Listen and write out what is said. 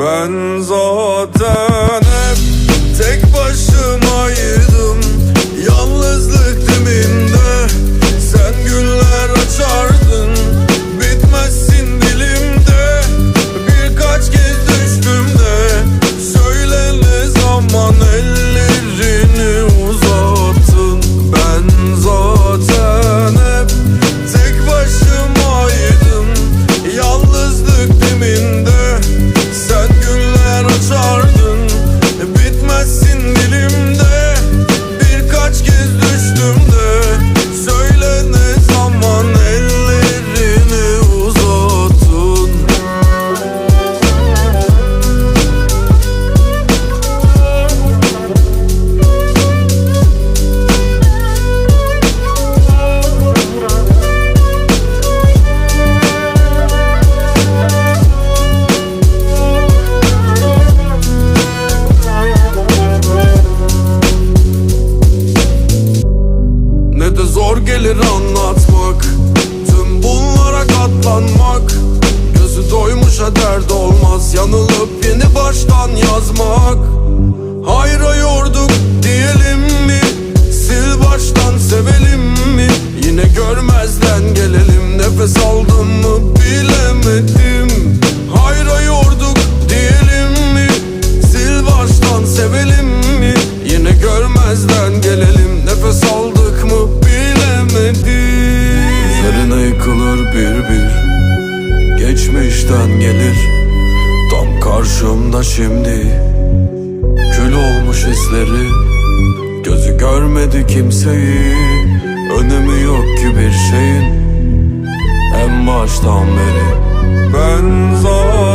Ben zaten anlatmak Tüm bunlara katlanmak. Gözü doymuşa dert olmaz Yanılıp yeni baştan yazmak. Hayra yorduk Yıkılır bir bir Geçmişten gelir. Tam karşımda şimdi. Kül olmuş hisleri. Gözü görmedi kimseyi. Önemi yok ki bir şeyin. En baştan beri Ben zaten